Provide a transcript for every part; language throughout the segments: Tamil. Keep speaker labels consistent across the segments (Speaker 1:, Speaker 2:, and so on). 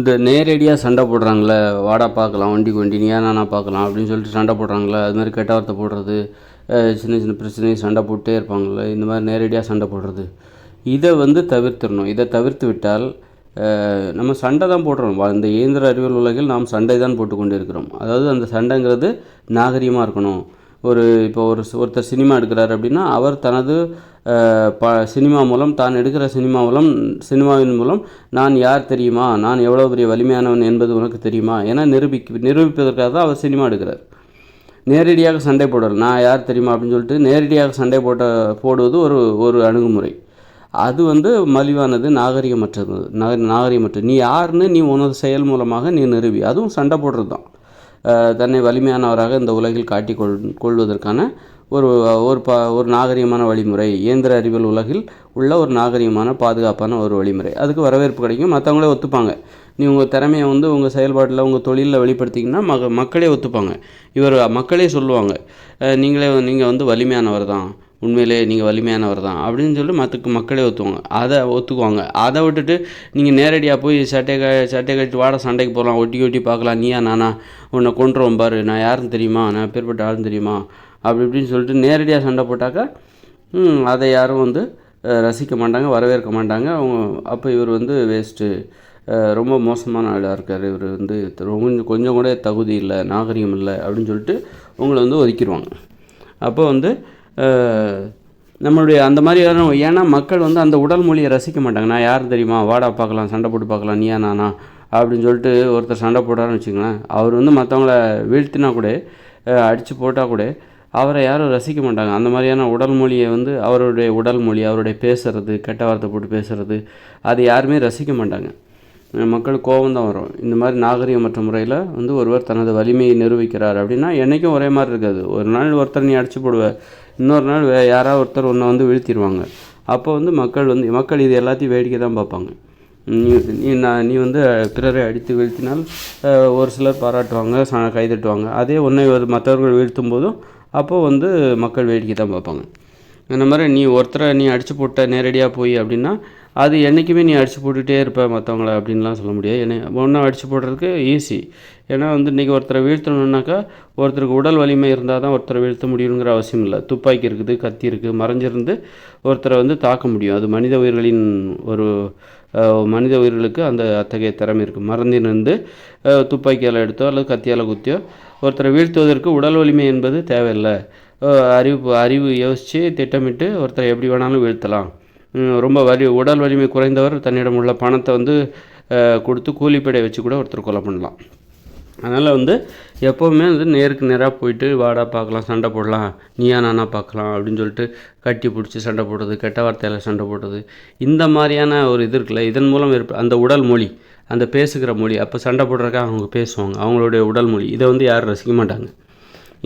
Speaker 1: இந்த நேரடியாக சண்டை போடுறாங்களே வாடா பார்க்கலாம் வண்டிக்கு வண்டி நீ நானா பார்க்கலாம் அப்படின்னு சொல்லிட்டு சண்டை போடுறாங்களே அது மாதிரி கெட்ட வார்த்தை போடுறது சின்ன சின்ன பிரச்சனையை சண்டை போட்டே இருப்பாங்களே இந்த மாதிரி நேரடியாக சண்டை போடுறது. இதை வந்து தவிர்த்திடணும். இதை தவிர்த்து விட்டால் நம்ம சண்டை தான் போடுறோம். இந்த இயந்திர அறிவியல் உலகில் நாம் சண்டை தான் போட்டு கொண்டு இருக்கிறோம். அதாவது அந்த சண்டைங்கிறது நாகரிகமாக இருக்கணும். ஒரு இப்போ ஒரு ஒருத்தர் சினிமா எடுக்கிறார் அப்படின்னா அவர் தனது ப சினிமா மூலம் தான் எடுக்கிற சினிமா மூலம் சினிமாவின் மூலம் நான் யார் தெரியுமா? நான் எவ்வளோ பெரிய வலிமையானவன் என்பது உனக்கு தெரியுமா? என நிரூபிக்க நிரூபிப்பதற்காக தான் அவர் சினிமா எடுக்கிறார். நேரடியாக சண்டை போடல நான் யார் தெரியுமா? அப்படின்னு சொல்லிட்டு நேரடியாக சண்டை போட்ட போடுவது ஒரு ஒரு அணுகுமுறை. அது வந்து மலிவானது நாகரிகமற்றது நாக நாகரிகமற்றது. நீ யாருன்னு நீ உனது செயல் மூலமாக நீ நிரூபி அதுவும் சண்டை போடுறது தான் தன்னை வலிமையானவராக இந்த உலகில் காட்டிக் கொள் கொள்வதற்கான ஒரு ஒரு ப ஒரு நாகரிகமான வழிமுறை. இயந்திர அறிவியல் உலகில் உள்ள ஒரு நாகரிகமான பாதுகாப்பான ஒரு வழிமுறை. அதுக்கு வரவேற்பு கிடைக்கும். மற்றவங்களே ஒத்துப்பாங்க. நீ உங்கள் திறமையை வந்து உங்கள் செயல்பாட்டில் உங்கள் தொழிலில் வெளிப்படுத்திங்கன்னா மக மக்களே ஒத்துப்பாங்க. இவர் மக்களே சொல்லுவாங்க. நீங்களே நீங்கள் வந்து வலிமையானவர் தான். உண்மையிலே நீங்கள் வலிமையானவர் தான் அப்படின்னு சொல்லி மற்ற மக்களே ஒத்துவாங்க. அதை ஒத்துக்குவாங்க. அதை விட்டுட்டு நீங்கள் நேரடியாக போய் சட்டை க சட்டை கழிச்சு வாட சண்டைக்கு போகலாம் ஒட்டி ஒட்டி பார்க்கலாம். நீயா நானா? உன்னை கொண்டுருவோம் பாரு. நான் யாருன்னு தெரியுமா? நான் பேர்பட்ட ஆளுன்னு தெரியுமா? அப்படி இப்படின்னு சொல்லிட்டு நேரடியாக சண்டை போட்டாக்கா அதை யாரும் வந்து ரசிக்க மாட்டாங்க வரவேற்க மாட்டாங்க. அவங்க அப்போ இவர் வந்து வேஸ்ட்டு ரொம்ப மோசமான ஆளாக இருக்கார். இவர் வந்து கொஞ்சம் கொஞ்சம் கூட தகுதி இல்லை நாகரிகம் இல்லை அப்படின்னு சொல்லிட்டு உங்களை வந்து ஒதுக்கிடுவாங்க அப்போ வந்து நம்மளுடைய அந்த மாதிரியான ஏன்னா மக்கள் வந்து அந்த உடல் மொழியை ரசிக்க மாட்டாங்க. நான் யார் தெரியுமா? வாடா பார்க்கலாம் சண்டை போட்டு பார்க்கலாம் நீயா நானா? அப்படின்னு சொல்லிட்டு ஒருத்தர் சண்டை போட்டாருன்னு வச்சுங்களேன் அவர் வந்து மற்றவங்கள வீழ்த்தினா கூட அடித்து போட்டால் கூட அவரை யாரும் ரசிக்க மாட்டாங்க. அந்த மாதிரியான உடல் மொழியை வந்து அவருடைய உடல் மொழி அவருடைய பேசுறது கெட்ட வார்த்தை போட்டு பேசுகிறது அது யாருமே ரசிக்க மாட்டாங்க. மக்கள் மக்களுக்கு கோபம் தான் வரும். இந்த மாதிரி நாகரிகமற்ற முறையில் வந்து ஒருவர் தனது வலிமையை நிரூபிக்கிறார் அப்படின்னா என்றைக்கும் ஒரே மாதிரி இருக்காது. ஒரு நாள் ஒருத்தர் நீ அடிச்சு போடுவேன் இன்னொரு நாள் வே யாராவது ஒருத்தர் ஒன்றை வந்து வீழ்த்திடுவாங்க அப்போ வந்து மக்கள் வந்து மக்கள் இது எல்லாத்தையும் வேடிக்கை தான் பார்ப்பாங்க. நீ நீ நான் நீ வந்து பிறரை அடித்து வீழ்த்தினால் ஒரு சிலர் பாராட்டுவாங்க ச கைதட்டுவாங்க. அதே ஒன்றை மற்றவர்கள் வீழ்த்தும் போதும் அப்போது வந்து மக்கள் வேடிக்கை தான் பார்ப்பாங்க. இந்த மாதிரி நீ ஒருத்தரை நீ அடிச்சு போட்ட நேரடியாக போய் அப்படின்னா அது என்றைக்குமே நீ அடிச்சு போட்டுகிட்டே இருப்ப மற்றவங்கள அப்படின்லாம் சொல்ல முடியாது. என்ன ஒன்றும் அடிச்சு போடுறதுக்கு ஈஸி ஏன்னா வந்து இன்றைக்கி ஒருத்தரை வீழ்த்தணுன்னாக்கா ஒருத்தருக்கு உடல் வலிமை இருந்தால் தான் ஒருத்தரை வீழ்த்த முடியுங்கிற அவசியம் இல்லை. துப்பாக்கி இருக்குது கத்தி இருக்குது மறைஞ்சிருந்து ஒருத்தரை வந்து தாக்க முடியும். அது மனித உயிர்களின் ஒரு மனித உயிர்களுக்கு அந்த அத்தகைய திறமை இருக்குது மறந்திருந்து துப்பாக்கியால் எடுத்தோ அல்லது கத்தியால் குத்தியோ ஒருத்தரை வீழ்த்துவதற்கு உடல் வலிமை என்பது தேவையில்லை. அறிவு அறிவு யோசித்து திட்டமிட்டு ஒருத்தர் எப்படி வேணாலும் வீழ்த்தலாம். ரொம்ப வலி உடல் வலிமை குறைந்தவர் தன்னிடம் உள்ள பணத்தை வந்து கொடுத்து கூலிப்படை வச்சு கூட ஒருத்தர் கொலை பண்ணலாம். அதனால் வந்து எப்போவுமே வந்து நேருக்கு நேராக போயிட்டு வாடா பார்க்கலாம் சண்டை போடலாம் நீயா நானா பார்க்கலாம் அப்படின்னு சொல்லிட்டு கட்டி பிடிச்சி சண்டை போடுறது கெட்ட வார்த்தையில் சண்டை போடுறது. இந்த மாதிரியான ஒரு இது இருக்குல்ல இதன் மூலம் இருப்ப அந்த உடல் மொழி அந்த பேசுகிற மொழி அப்போ சண்டை போடுறதுக்காக அவங்க பேசுவாங்க அவங்களுடைய உடல் மொழி இதை வந்து யாரும் ரசிக்க மாட்டாங்க.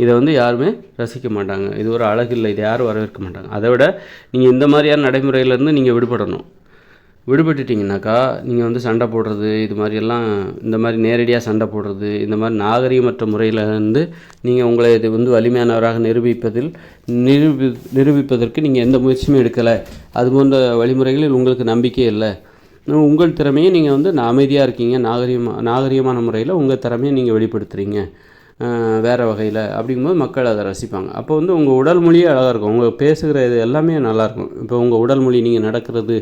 Speaker 1: இதை வந்து யாருமே ரசிக்க மாட்டாங்க. இது ஒரு அழகு இல்லை. இதை யாரும் வரவேற்க மாட்டாங்க. அதை விட நீங்கள் இந்த மாதிரியான நடைமுறையிலேருந்து நீங்கள் விடுபடணும். விடுபட்டுட்டிங்கனாக்கா நீங்கள் வந்து சண்டை போடுறது இது மாதிரியெல்லாம் இந்த மாதிரி நேரடியாக சண்டை போடுறது இந்த மாதிரி நாகரிகமற்ற முறையில் வந்து நீங்கள் உங்களை இது வந்து வலிமையானவராக நிரூபிப்பதில் நிரூபி நிரூபிப்பதற்கு நீங்கள் எந்த முயற்சியுமே எடுக்கலை. அது போன்ற வழிமுறைகளில் உங்களுக்கு நம்பிக்கை இல்லை. உங்கள் திறமையை நீங்கள் வந்து அமைதியாக இருக்கீங்க. நாகரிகமாக நாகரிகமான முறையில் உங்கள் திறமையை நீங்கள் வெளிப்படுத்துகிறீங்க வேறு வகையில் அப்படிங்கும்போது மக்கள் அதை ரசிப்பாங்க. அப்போ வந்து உங்கள் உடல் மொழியே அழகாக இருக்கும். உங்கள் பேசுகிற இது எல்லாமே நல்லாயிருக்கும் இப்போ உங்கள் உடல் மொழி நீங்கள் நடக்கிறது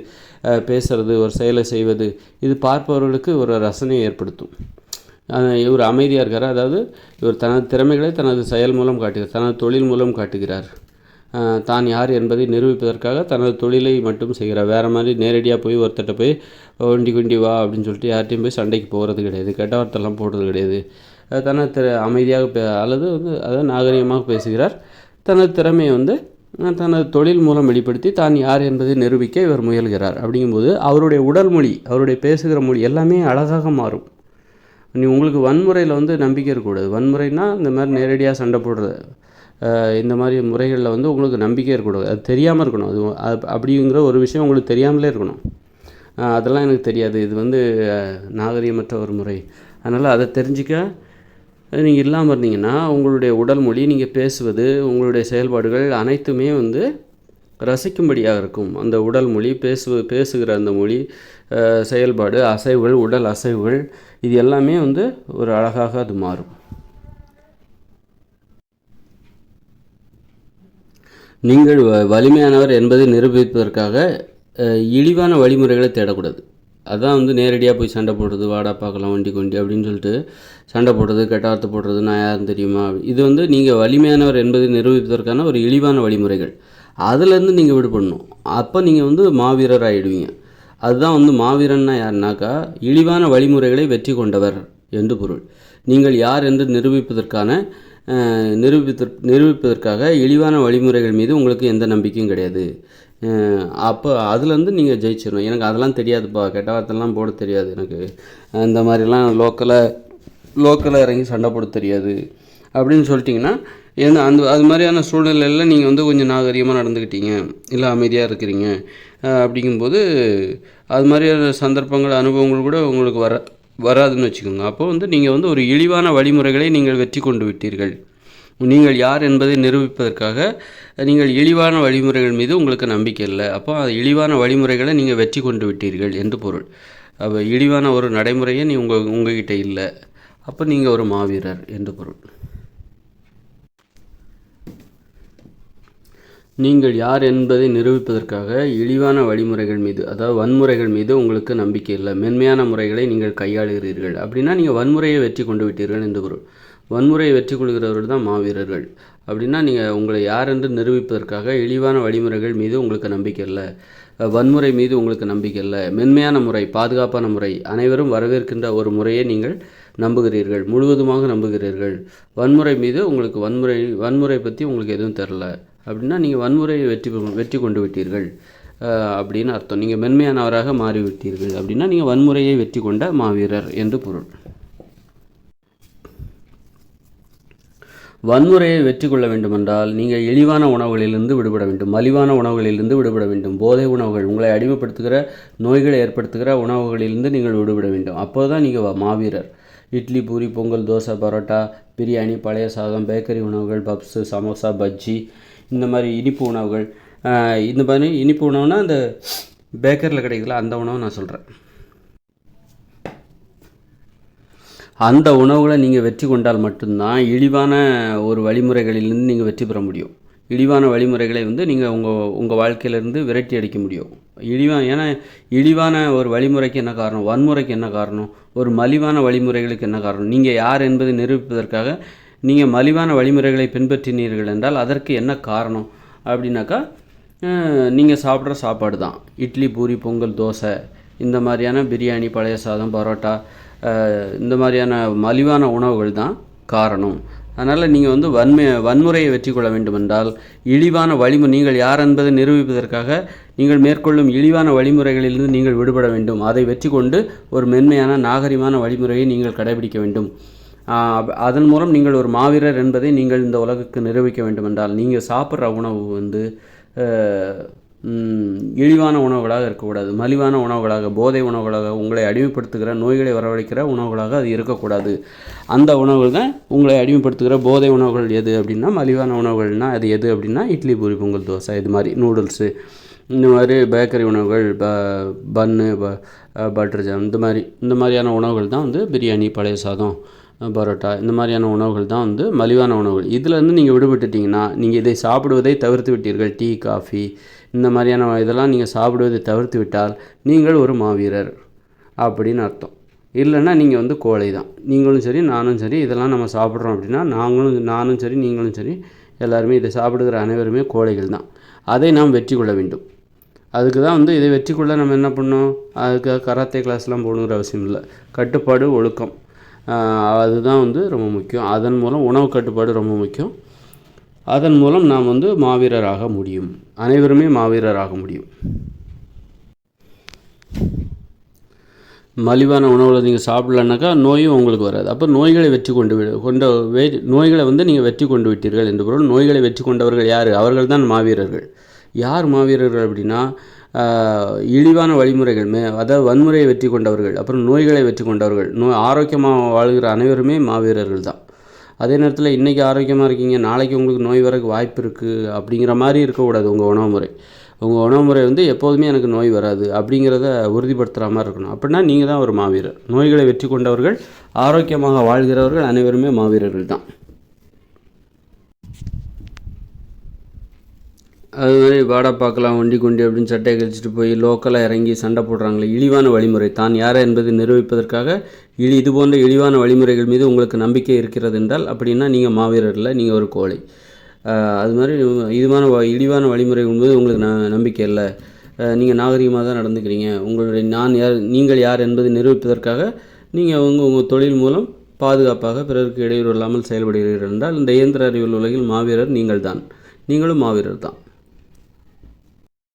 Speaker 1: பேசுகிறது ஒரு செயலை செய்வது இது பார்ப்பவர்களுக்கு ஒரு ரசனையை ஏற்படுத்தும். இவர் அமைதியாக இருக்கார்? அதாவது இவர் தனது திறமைகளை தனது செயல் மூலம் காட்டுகிறார். தனது தொழில் மூலம் காட்டுகிறார். தான் யார் என்பதை நிரூபிப்பதற்காக தனது தொழிலை மட்டும் செய்கிறார். வேறு மாதிரி நேரடியாக போய் ஒருத்தட்ட போய் ஒண்டி குண்டி வா அப்படின்னு சொல்லிட்டு யார்கிட்டையும் போய் சண்டைக்கு போகிறது கிடையாது. கெட்ட வார்த்தைலாம் போடுறது கிடையாது. தனது திற அமைதியாக பே அல்லது வந்து அதாவது நாகரிகமாக பேசுகிறார். தனது திறமையை வந்து தனது தொழில் மூலம் வெளிப்படுத்தி தான் யார் என்பதை நிரூபிக்க இவர் முயல்கிறார். அப்படிங்கும்போது அவருடைய உடல் மொழி அவருடைய பேசுகிற மொழி எல்லாமே அழகாக மாறும். நீ உங்களுக்கு வன்முறையில் வந்து நம்பிக்கை இருக்கக்கூடாது. வன்முறைனா இந்த மாதிரி நேரடியாக சண்டை போடுறது இந்த மாதிரி முறைகளில் வந்து உங்களுக்கு நம்பிக்கை இருக்கக்கூடாது. அது தெரியாமல் இருக்கணும். அது அப்படிங்கிற ஒரு விஷயம் உங்களுக்கு தெரியாமலே இருக்கணும். அதெல்லாம் எனக்கு தெரியாது. இது வந்து நாகரிகமற்ற ஒரு முறை. அதனால் அதை தெரிஞ்சிக்க நீங்கள் இல்லாமல் இருந்தீங்கன்னா உங்களுடைய உடல் மொழி நீங்கள் பேசுவது உங்களுடைய செயல்பாடுகள் அனைத்துமே வந்து ரசிக்கும்படியாக இருக்கும். அந்த உடல் மொழி பேசு பேசுகிற அந்த மொழி செயல்பாடு அசைவுகள் உடல் அசைவுகள் இது எல்லாமே வந்து ஒரு அழகாக அது மாறும். நீங்கள் வ- வலிமையானவர் என்பதை நிரூபிப்பதற்காக இழிவான வழிமுறைகளை தேடக்கூடாது. அதான் வந்து நேரடியாக போய் சண்டை போடுறது வாடா பார்க்கலாம் வண்டி கொண்டி அப்படின்னு சொல்லிட்டு சண்டை போடுறது கெட்டார்த்து போடுறது நான் யாருன்னு தெரியுமா? இது வந்து நீங்கள் வலிமையானவர் என்பதை நிரூபிப்பதற்கான ஒரு இழிவான வழிமுறைகள். அதுலேருந்து நீங்கள் விடுபடணும். அப்போ நீங்கள் வந்து மாவீரர் ஆகிடுவீங்க அதுதான் வந்து மாவீரன்னா யாருனாக்கா இழிவான வழிமுறைகளை வெற்றி கொண்டவர் என்று பொருள். நீங்கள் யார் என்று நிரூபிப்பதற்கான நிரூபித்த நிரூபிப்பதற்காக இழிவான வழிமுறைகள் மீது உங்களுக்கு எந்த நம்பிக்கையும் கிடையாது. அப்போ அதுலேருந்து நீங்கள் ஜெயிச்சிடணும் எனக்கு அதெல்லாம் தெரியாதுப்பா. கெட்ட வார்த்தைலாம் போட தெரியாது எனக்கு. இந்த மாதிரிலாம் லோக்கலாக லோக்கலில் இறங்கி சண்டை போட தெரியாது. அப்படின்னு சொல்லிட்டிங்கன்னா ஏன்னா அந்த அது மாதிரியான சூழ்நிலையில் நீங்கள் வந்து கொஞ்சம் நாகரிகமாக நடந்துக்கிட்டீங்க. இல்லை அமைதியாக இருக்கிறீங்க. அப்படிங்கும்போது அது மாதிரியான சந்தர்ப்பங்கள் அனுபவங்கள் கூட உங்களுக்கு வர வராதுன்னு வச்சுக்கோங்க. அப்போ வந்து நீங்கள் வந்து ஒரு இழிவான வழிமுறைகளை நீங்கள் வெற்றி கொண்டு விட்டீர்கள். நீங்கள் யார் என்பதை நிரூபிப்பதற்காக நீங்கள் இழிவான வழிமுறைகள் மீது உங்களுக்கு நம்பிக்கை இல்லை. அப்போ அது இழிவான வழிமுறைகளை நீங்கள் வெற்றி கொண்டு விட்டீர்கள் என்று பொருள். அப்போ இழிவான ஒரு நடைமுறையே நீ உங்கள் உங்ககிட்ட இல்லை. அப்போ நீங்கள் ஒரு மாவீரர் என்று பொருள். நீங்கள் யார் என்பதை நிரூபிப்பதற்காக இழிவான வழிமுறைகள் மீது அதாவது வன்முறைகள் மீது உங்களுக்கு நம்பிக்கை இல்லை. மென்மையான முறைகளை நீங்கள் கையாளுகிறீர்கள். அப்படின்னா நீங்கள் வன்முறையை வெற்றி கொண்டு விட்டீர்கள் என்று பொருள். வன்முறையை வெற்றி கொள்கிறவர்கள் தான் மாவீரர்கள். அப்படின்னா நீங்கள் உங்களை யார் என்று நிரூபிப்பதற்காக இழிவான வழிமுறைகள் மீது உங்களுக்கு நம்பிக்கை இல்லை. வன்முறை மீது உங்களுக்கு நம்பிக்கை இல்லை. மென்மையான முறை பாதுகாப்பான முறை அனைவரும் வரவேற்கின்ற ஒரு முறையை நீங்கள் நம்புகிறீர்கள். முழுவதுமாக நம்புகிறீர்கள். வன்முறை மீது உங்களுக்கு வன்முறை வன்முறை பற்றி உங்களுக்கு எதுவும் தெரில அப்படின்னா நீங்கள் வன்முறையை வெற்றி வெற்றி கொண்டு விட்டீர்கள். அப்படின்னு அர்த்தம். நீங்கள் மென்மையானவராக மாறிவிட்டீர்கள். அப்படின்னா நீங்கள் வன்முறையை வெற்றி கொண்ட மாவீரர் என்று பொருள். வன்முறையை வெற்றி கொள்ள வேண்டுமென்றால் நீங்கள் இழிவான உணவுகளிலிருந்து விடுபட வேண்டும். மலிவான உணவுகளிலிருந்து விடுபட வேண்டும். போதை உணவுகள் உங்களை அடிமைப்படுத்துகிற நோய்களை ஏற்படுத்துகிற உணவுகளிலிருந்து நீங்கள் விடுபட வேண்டும். அப்போ தான் நீங்கள் மாவீரர். இட்லி பூரி பொங்கல் தோசை பரோட்டா பிரியாணி பழைய சாதம் பேக்கரி உணவுகள் பப்ஸு சமோசா பஜ்ஜி இந்த மாதிரி இனிப்பு உணவுகள் இந்த மாதிரி இனிப்பு உணவுனால் அந்த பேக்கரியில் கிடைக்கல அந்த உணவு நான் சொல்கிறேன் அந்த உணவுகளை நீங்கள் வெற்றி கொண்டால் மட்டும்தான் இழிவான ஒரு வழிமுறைகளிலிருந்து நீங்கள் வெற்றி பெற முடியும். இழிவான வழிமுறைகளை வந்து நீங்கள் உங்கள் உங்கள் வாழ்க்கையிலேருந்து விரட்டி அடிக்க முடியும். இழிவான ஏன்னா இழிவான ஒரு வழிமுறைக்கு என்ன காரணம்? வன்முறைக்கு என்ன காரணம்? ஒரு மலிவான வழிமுறைகளுக்கு என்ன காரணம்? நீங்கள் யார் என்பதை நிரூபிப்பதற்காக நீங்கள் மலிவான வழிமுறைகளை பின்பற்றினீர்கள் என்றால் அதற்கு என்ன காரணம்? அப்படின்னாக்கா நீங்கள் சாப்பிட்ற சாப்பாடு தான். இட்லி பூரி பொங்கல் தோசை இந்த மாதிரியான பிரியாணி பழைய சாதம் பரோட்டா இந்த மாதிரியான மலிவான உணவுகள் தான் காரணம். அதனால் நீங்கள் வந்து வன்மை வன்முறையை வெற்றி கொள்ள வேண்டுமென்றால் இழிவான வழிமு நீங்கள் யார் என்பதை நிரூபிப்பதற்காக நீங்கள் மேற்கொள்ளும் இழிவான வழிமுறைகளிலிருந்து நீங்கள் விடுபட வேண்டும். அதை வெற்றி கொண்டு ஒரு மென்மையான நாகரிகமான வழிமுறையை நீங்கள் கடைபிடிக்க வேண்டும். அதன் மூலம் நீங்கள் ஒரு மாவீரர் என்பதை நீங்கள் இந்த உலகுக்கு நிரூபிக்க வேண்டுமென்றால் நீங்கள் சாப்பிட்ற உணவு வந்து இழிவான உணவுகளாக இருக்கக்கூடாது மலிவான உணவுகளாக போதை உணவுகளாக உங்களை அடிமைப்படுத்துகிற நோய்களை வரவழைக்கிற உணவுகளாக அது இருக்கக்கூடாது. அந்த உணவுகள் தான் உங்களை அடிமைப்படுத்துகிற போதை உணவுகள் எது அப்படின்னா மலிவான உணவுகள்னால் அது எது அப்படின்னா இட்லி பூரி பொங்கல் தோசை இது மாதிரி நூடுல்ஸு இந்த மாதிரி பேக்கரி உணவுகள் ப பன்னு ப பட்டர் ஜாம் இந்த மாதிரி இந்த மாதிரியான உணவுகள் தான் வந்து பிரியாணி பழைய சாதம் பரோட்டா இந்த மாதிரியான உணவுகள் தான் வந்து மலிவான உணவுகள். இதிலேருந்து நீங்கள் விடுபட்டுட்டிங்கன்னா நீங்கள் இதை சாப்பிடுவதை தவிர்த்து விட்டீர்கள். டீ காஃபி இந்த மாதிரியான இதெல்லாம் நீங்கள் சாப்பிடுவதை தவிர்த்து விட்டால் நீங்கள் ஒரு மாவீரர் அப்படின்னு அர்த்தம். இல்லைன்னா நீங்கள் வந்து கோழை தான். நீங்களும் சரி நானும் சரி இதெல்லாம் நம்ம சாப்பிட்றோம் அப்படின்னா நாங்களும் நானும் சரி நீங்களும் சரி எல்லாருமே இதை சாப்பிடுகிற அனைவருமே கோழைகள் தான். அதை நாம் வெற்றி கொள்ள வேண்டும். அதுக்கு தான் வந்து இதை வெற்றி கொள்ள நம்ம என்ன பண்ணோம் அதுக்கு கராத்தே கிளாஸ்லாம் போகணுங்கிற அவசியம் இல்லை. கட்டுப்பாடு ஒழுக்கம். அதுதான் வந்து ரொம்ப முக்கியம். அதன் மூலம் உணவு கட்டுப்பாடு ரொம்ப முக்கியம். அதன் மூலம் நாம் வந்து மாவீரராக முடியும். அனைவருமே மாவீரராக முடியும். மலிவான உணவுகளை நீங்கள் சாப்பிடலனாக்கா நோயும் உங்களுக்கு வராது. அப்போ நோய்களை வெற்றி கொண்டு வி- கொண்ட வே நோய்களை வந்து நீங்கள் வெற்றி கொண்டு விட்டீர்கள் என்று பொருள். நோய்களை வெற்றி கொண்டவர்கள் யார்? அவர்கள் தான் மாவீரர்கள். யார் மாவீரர்கள் அப்படின்னா இழிவான வழிமுறைகள் மே அதாவது வன்முறையை வெற்றி கொண்டவர்கள் அப்புறம் நோய்களை வெற்றி கொண்டவர்கள் நோய் ஆரோக்கியமாக வாழ்கிற அனைவருமே மாவீரர்கள் தான். அதே நேரத்தில் இன்றைக்கி ஆரோக்கியமாக இருக்கீங்க நாளைக்கு உங்களுக்கு நோய் வரக்கு வாய்ப்பு இருக்குது அப்படிங்கிற மாதிரி இருக்கக்கூடாது உங்கள் உணவு முறை. உங்கள் உணவு முறை வந்து எப்போதுமே எனக்கு நோய் வராது அப்படிங்கிறத உறுதிப்படுத்துகிற மாதிரி இருக்கணும். அப்படின்னா நீங்கள் தான் ஒரு மாவீரர். நோய்களை வெற்றி கொண்டவர்கள் ஆரோக்கியமாக வாழ்கிறவர்கள் அனைவருமே மாவீரர்கள் தான். அது மாதிரி வாடா பார்க்கலாம் ஒண்டி கொண்டி அப்படின்னு சட்டையை கழிச்சிட்டு போய் லோக்கலாக இறங்கி சண்டை போடுறாங்களே இழிவான வழிமுறை. தான் யார் என்பதை நிரூபிப்பதற்காக இழி இது போன்ற இழிவான வழிமுறைகள் மீது உங்களுக்கு நம்பிக்கை இருக்கிறது என்றால் அப்படின்னா நீங்கள் மாவீரர் இல்லை நீங்கள் ஒரு கோழை. அது மாதிரி இதுமான வ- இழிவான வழிமுறைகள் மீது உங்களுக்கு ந நம்பிக்கை இல்லை. நீங்கள் நாகரிகமாக தான் நடந்துக்கிறீங்க. உங்களுடைய நான் யார் நீங்கள் யார் என்பதை நிரூபிப்பதற்காக நீங்கள் உங்கள் உங்கள் தொழில் மூலம் பாதுகாப்பாக பிறருக்கு இடையூறு இல்லாமல் செயல்படுகிறீர்கள் என்றால் இந்த இயந்திர அறிவியல் உலகில் மாவீரர் நீங்கள் தான் நீங்களும் மாவீரர் தான்.